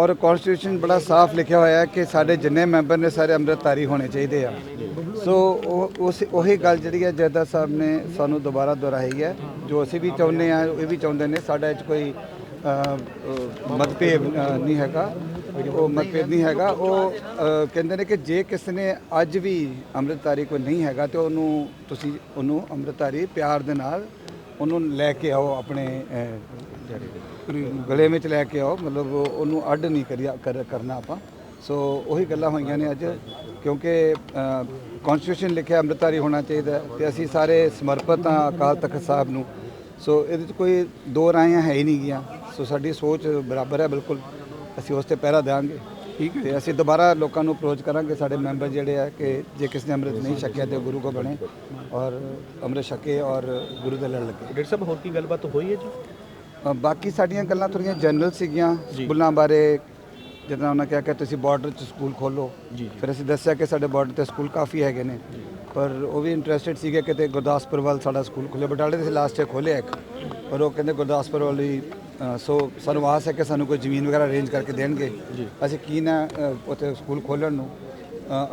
ਔਰ ਕਨਸਟੀਟਿਊਸ਼ਨ ਬੜਾ ਸਾਫ਼ ਲਿਖਿਆ ਹੋਇਆ ਹੈ ਕਿ ਸਾਡੇ ਜਿੰਨੇ ਮੈਂਬਰ ਨੇ ਸਾਰੇ ਅੰਮ੍ਰਿਤਧਾਰੀ ਹੋਣੇ ਚਾਹੀਦੇ ਆ। ਸੋ ਉਹ, ਉਸ, ਉਹੀ ਗੱਲ ਜਿਹੜੀ ਹੈ ਜੈਦਾ ਸਾਹਿਬ ਨੇ ਸਾਨੂੰ ਦੁਬਾਰਾ ਦੁਹਰਾਈ ਹੈ। ਜੋ ਅਸੀਂ ਵੀ ਚਾਹੁੰਦੇ ਆ ਇਹ ਵੀ ਚਾਹੁੰਦੇ ਨੇ, ਸਾਡਾ ਇਹ 'ਚ ਕੋਈ ਮਤਭੇਦ ਨਹੀਂ ਹੈਗਾ। ਉਹ ਮਤਭੇਦ ਨਹੀਂ ਹੈਗਾ। ਉਹ ਕਹਿੰਦੇ ਨੇ ਕਿ ਜੇ ਕਿਸੇ ਨੇ ਅੱਜ ਵੀ ਅੰਮ੍ਰਿਤਧਾਰੀ ਕੋਈ ਨਹੀਂ ਹੈਗਾ, ਤੇ ਉਹਨੂੰ ਤੁਸੀਂ, ਉਹਨੂੰ ਅੰਮ੍ਰਿਤਧਾਰੀ ਪਿਆਰ ਦੇ ਨਾਲ ਉਹਨੂੰ ਲੈ ਕੇ ਆਓ ਆਪਣੇ ਗਲੇ ਵਿੱਚ ਲੈ ਕੇ ਆਓ, ਮਤਲਬ ਉਹਨੂੰ ਅੱਡ ਨਹੀਂ ਕਰਿਆ, ਕਰ- ਕਰਨਾ ਆਪਾਂ। ਸੋ ਉਹੀ ਗੱਲਾਂ ਹੋਈਆਂ ਨੇ ਅੱਜ, ਕਿਉਂਕਿ ਕਨਸਟੀਟਿਊਸ਼ਨ ਲਿਖਿਆ ਅੰਮ੍ਰਿਤਧਾਰੀ ਹੋਣਾ ਚਾਹੀਦਾ ਹੈ ਤੇ ਅਸੀਂ ਸਾਰੇ ਸਮਰਪਿਤ ਹਾਂ ਅਕਾਲ ਤਖਤ ਸਾਹਿਬ ਨੂੰ। ਸੋ ਇਹਦੇ ਵਿੱਚ ਕੋਈ ਦੋ ਰਾਇਆਂ ਹੈ ਹੀ ਨਹੀਂ ਗੀਆਂ। ਸੋ ਸਾਡੀ ਸੋਚ ਬਰਾਬਰ ਹੈ, ਬਿਲਕੁਲ। ਅਸੀਂ ਉਸ ਤੇ ਪਹਿਰਾ ਦੇਵਾਂਗੇ ਠੀਕ ਹੈ। ਤੇ ਅਸੀਂ ਦੁਬਾਰਾ ਲੋਕਾਂ ਨੂੰ ਅਪਰੋਚ ਕਰਾਂਗੇ ਸਾਡੇ ਮੈਂਬਰ ਜਿਹੜੇ ਆ ਕਿ ਜੇ ਕਿਸੇ ਨੇ ਅੰਮ੍ਰਿਤ ਨਹੀਂ ਛਕਿਆ ਤੇ ਉਹ ਗੁਰੂ ਕੋ ਬਣੇ ਔਰ ਅੰਮ੍ਰਿਤ ਛਕੇ ਔਰ ਗੁਰੂ ਦੇ ਲੜ ਲੱਗੇ। ਡਾਕਟਰ ਸਾਹਿਬ ਹੋਰ ਕੀ ਗੱਲਬਾਤ ਹੋਈ ਹੈ ਜੀ? ਅ, ਬਾਕੀ ਸਾਡੀਆਂ ਗੱਲਾਂ ਥੋੜ੍ਹੀਆਂ ਜਨਰਲ ਸੀਗੀਆਂ ਸਕੂਲਾਂ ਬਾਰੇ ਜਿੱਦਾਂ ਉਹਨਾਂ ਕਿਹਾ ਕਿ ਤੁਸੀਂ ਬਾਰਡਰ 'ਚ ਸਕੂਲ ਖੋਲੋ ਜੀ, ਫਿਰ ਅਸੀਂ ਦੱਸਿਆ ਕਿ ਸਾਡੇ ਬਾਰਡਰ ਤੇ ਸਕੂਲ ਕਾਫੀ ਹੈਗੇ ਨੇ। ਪਰ ਉਹ ਵੀ ਇੰਟਰਸਟਿਡ ਸੀਗੇ ਕਿ ਤੇ ਗੁਰਦਾਸਪੁਰ ਵੱਲ ਸਾਡਾ ਸਕੂਲ ਖੁੱਲੇ ਬਟਾਲੇ ਦੇ ਲਾਸਟ 'ਚ ਖੋਲ੍ਹਿਆ ਇੱਕ। ਪਰ ਉਹ ਕਹਿੰਦੇ ਗੁਰਦਾਸਪੁਰ ਵੱਲ ਸੋ ਸਾਨੂੰ ਆਸ ਹੈ ਕਿ ਸਾਨੂੰ ਕੋਈ ਜ਼ਮੀਨ ਵਗੈਰਾ ਅਰੇਂਜ ਕਰਕੇ ਦੇਣਗੇ। ਅਸੀਂ ਕੀ ਨਾ ਉੱਥੇ ਸਕੂਲ ਖੋਲ੍ਹਣ ਨੂੰ।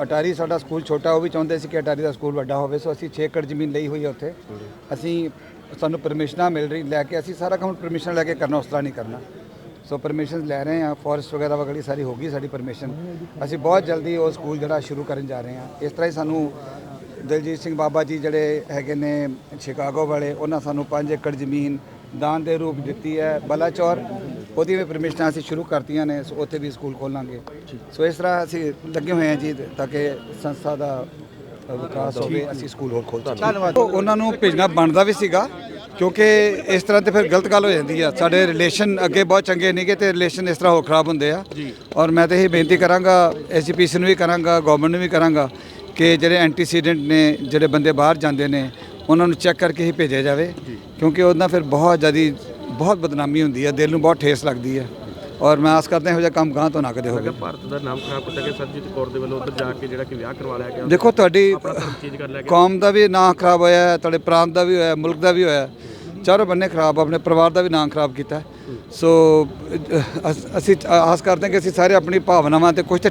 ਅਟਾਰੀ ਸਾਡਾ ਸਕੂਲ ਛੋਟਾ ਉਹ ਵੀ ਚਾਹੁੰਦੇ ਸੀ ਕਿ ਅਟਾਰੀ ਦਾ ਸਕੂਲ ਵੱਡਾ ਹੋਵੇ ਸੋ ਅਸੀਂ 6 ਏਕੜ ਜ਼ਮੀਨ ਲਈ ਹੋਈ ਹੈ ਉੱਥੇ। ਅਸੀਂ ਸਾਨੂੰ ਪਰਮਿਸ਼ਨਾਂ ਮਿਲ ਰਹੀ ਲੈ ਕੇ ਅਸੀਂ ਸਾਰਾ ਕੰਮ ਪਰਮਿਸ਼ਨ ਲੈ ਕੇ ਕਰਨਾ ਉਸ ਤਰ੍ਹਾਂ ਨਹੀਂ ਕਰਨਾ। ਸੋ ਪਰਮਿਸ਼ਨ ਲੈ ਰਹੇ ਹਾਂ ਫੋਰੈਸਟ ਵਗੈਰਾ ਵਗੜੀ ਸਾਰੀ ਹੋ ਗਈ ਸਾਡੀ ਪਰਮਿਸ਼ਨ ਅਸੀਂ ਬਹੁਤ ਜਲਦੀ ਉਹ ਸਕੂਲ ਜਿਹੜਾ ਸ਼ੁਰੂ ਕਰਨ ਜਾ ਰਹੇ ਹਾਂ। ਇਸ ਤਰ੍ਹਾਂ ਹੀ ਸਾਨੂੰ ਦਲਜੀਤ ਸਿੰਘ ਬਾਬਾ ਜੀ ਜਿਹੜੇ ਹੈਗੇ ਨੇ ਸ਼ਿਕਾਗੋ ਵਾਲੇ ਉਹਨਾਂ ਸਾਨੂੰ 5 ਏਕੜ ਜ਼ਮੀਨ ਦਾਨ ਦੇ ਰੂਪ ਦਿੱਤੀ ਹੈ। ਬਲਾਚੌਰ ਉਹਦੀ ਵੀ ਪਰਮਿਸ਼ਨਾਂ ਅਸੀਂ ਸ਼ੁਰੂ ਕਰਤੀਆਂ ਨੇ ਸੋ ਉੱਥੇ ਵੀ ਸਕੂਲ ਖੋਲਾਂਗੇ। ਸੋ ਇਸ ਤਰ੍ਹਾਂ ਅਸੀਂ ਲੱਗੇ ਹੋਏ ਹਾਂ ਜੀ ਤਾਂ ਕਿ ਸੰਸਥਾ ਦਾ ਵਿਕਾਸ ਹੋਵੇ ਅਸੀਂ ਸਕੂਲ ਹੋਰ ਖੋਲ ਸਕੀਏ। ਧੰਨਵਾਦ। ਉਹਨਾਂ ਨੂੰ ਭੇਜਣਾ ਬਣਦਾ ਵੀ ਸੀਗਾ ਕਿਉਂਕਿ ਇਸ ਤਰ੍ਹਾਂ ਤੇ ਫਿਰ ਗਲਤ ਗੱਲ ਹੋ ਜਾਂਦੀ ਆ। ਸਾਡੇ ਰਿਲੇਸ਼ਨ ਅੱਗੇ ਬਹੁਤ ਚੰਗੇ ਨਹੀਂਗੇ ਤੇ ਰਿਲੇਸ਼ਨ ਇਸ ਤਰ੍ਹਾਂ ਹੋ ਖਰਾਬ ਹੁੰਦੇ ਆ। ਔਰ ਮੈਂ ਤਾਂ ਇਹ ਬੇਨਤੀ ਕਰਾਂਗਾ ਐਸਜੀਪੀਸੀ ਨੂੰ ਵੀ ਕਰਾਂਗਾ ਗਵਰਨਮੈਂਟ ਨੂੰ ਵੀ ਕਰਾਂਗਾ ਕਿ ਜਿਹੜੇ ਐਂਟੀਸੀਡੈਂਟ ਨੇ ਜਿਹੜੇ ਬੰਦੇ ਬਾਹਰ ਜਾਂਦੇ ਨੇ ਉਹਨਾਂ ਨੂੰ ਚੈੱਕ ਕਰਕੇ ਹੀ ਭੇਜਿਆ ਜਾਵੇ ਕਿਉਂਕਿ ਉਹਦਾ ਫਿਰ ਬਹੁਤ ਜ਼ਿਆਦੀ ਬਹੁਤ ਬਦਨਾਮੀ ਹੁੰਦੀ ਹੈ ਦਿਲ ਨੂੰ ਬਹੁਤ ਠੇਸ ਲੱਗਦੀ ਹੈ। ਔਰ ਮੈਂ ਆਸ ਕਰਦਾ ਇਹੋ ਜਿਹਾ ਕੰਮ ਗਾਂ ਤੋਂ ਨਾ ਕਦੇ ਹੋਵੇ। ਭਾਰਤ ਦਾ ਨਾਮ ਖਰਾਬ ਕੀਤਾ ਗਿਆ ਸਰਜੀਤ ਕੌਰ ਦੇ ਵੱਲੋਂ ਉੱਧਰ ਜਾ ਕੇ ਜਿਹੜਾ ਕਿ ਵਿਆਹ ਕਰਵਾ ਲਿਆ ਗਿਆ ਦੇਖੋ ਤੁਹਾਡੀ ਕੌਮ ਦਾ ਵੀ ਨਾਂ ਖਰਾਬ ਹੋਇਆ ਤੁਹਾਡੇ ਪ੍ਰਾਂਤ ਦਾ ਵੀ ਹੋਇਆ ਮੁਲਕ ਦਾ ਵੀ ਹੋਇਆ। ਚਾਰੋਂ ਬੰਨੇ ਖਰਾਬ ਆਪਣੇ ਪਰਿਵਾਰ ਦਾ ਵੀ ਨਾਂ ਖਰਾਬ ਕੀਤਾ। ਸੋ ਅਸੀਂ ਆਸ ਕਰਦੇ ਹਾਂ ਕਿ ਅਸੀਂ ਸਾਰੇ ਆਪਣੀ ਭਾਵਨਾਵਾਂ ਤੇ ਕੁਝ ਤੇ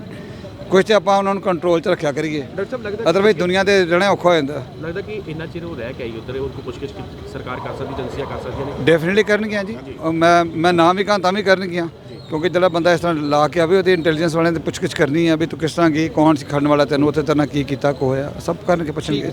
ਕੁਝ ਤੇ ਆਪਾਂ ਉਹਨਾਂ ਨੂੰ ਕੰਟਰੋਲ 'ਚ ਰੱਖਿਆ ਕਰੀਏ। ਡਾਕਟਰ ਸਾਹਿਬ ਲੱਗਦਾ ਅਦਰਵਾਈਜ਼ ਦੁਨੀਆ ਤੇ ਰਹਿਣਾ ਔਖਾ ਹੋ ਜਾਂਦਾ। ਲੱਗਦਾ ਕਿ ਇੰਨਾ ਚਿਰ ਉਹ ਰਹਿ ਕੇ ਆਈ ਉੱਧਰ ਉਹ ਕੋਈ ਪੁੱਛਗਿੱਛ ਕੀਤੀ ਸਰਕਾਰ ਕਰ ਸਕਦੀ ਏਜੰਸੀਆਂ ਕਰ ਸਕਦੀਆਂ ਨੇ? ਡੈਫੀਨਿਟਲੀ ਕਰਨਗੀਆਂ ਜੀ। ਔਰ ਮੈਂ ਮੈਂ ਨਾਮ ਵੀ ਕਹਾਂ ਤਾਂ ਵੀ ਕਰਨਗੀਆਂ। ਕਿਉਂਕਿ ਜਿਹੜਾ ਬੰਦਾ ਇਸ ਤਰ੍ਹਾਂ ਲਾ ਕੇ ਆਵੇ ਉਹਦੀ ਇੰਟੈਲੀਜੈਂਸ ਵਾਲਿਆਂ ਦੀ ਪੁੱਛਗਿੱਛ ਕਰਨੀ ਹੈ ਵੀ ਤੂੰ ਕਿਸ ਤਰ੍ਹਾਂ ਗਈ ਕੌਣ ਸੀ ਖੜਨ ਵਾਲਾ ਤੈਨੂੰ ਉੱਥੇ ਤੇਰੇ ਨਾਲ ਕੀ ਕੀਤਾ ਕੋ ਹੋਇਆ ਸਭ ਕਰਨਗੇ ਪੁੱਛਣਗੇ।